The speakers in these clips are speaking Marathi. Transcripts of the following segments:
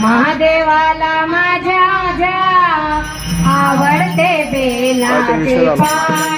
महादेवाला माझ्या आवडते बेलाचे पान.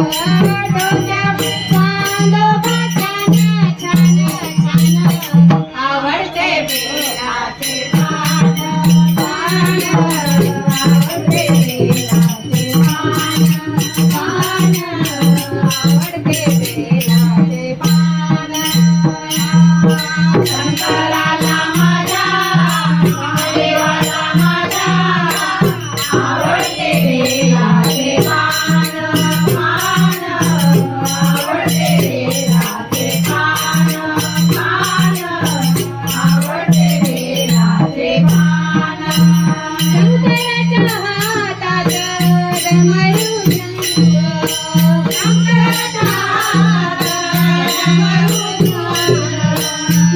Go, go, go, go,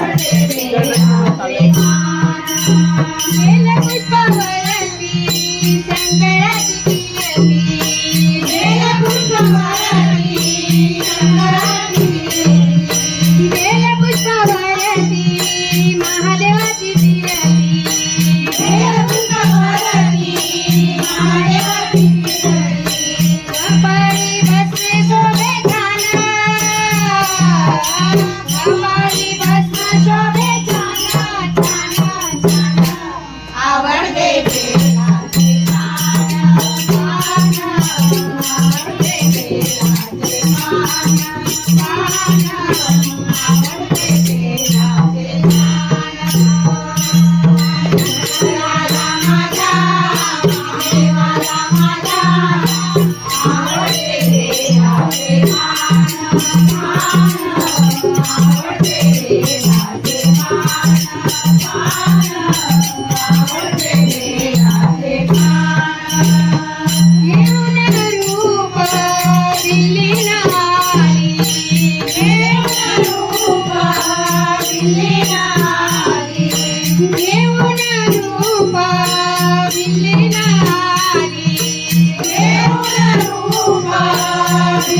Yo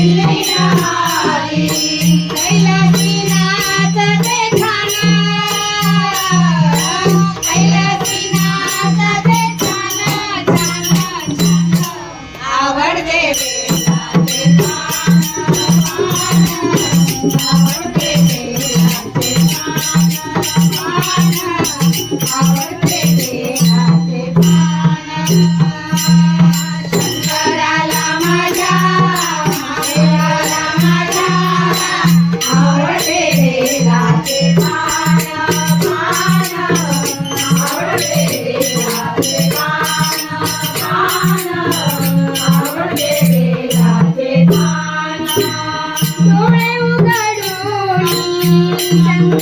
Thank you.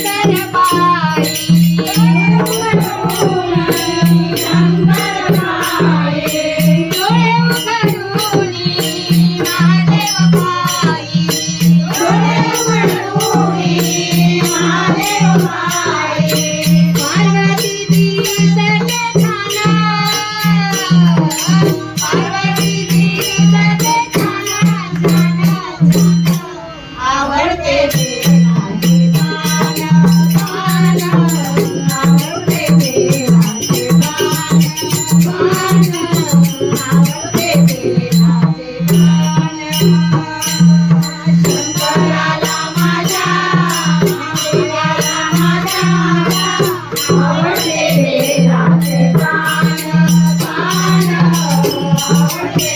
Quer é Bahia? Música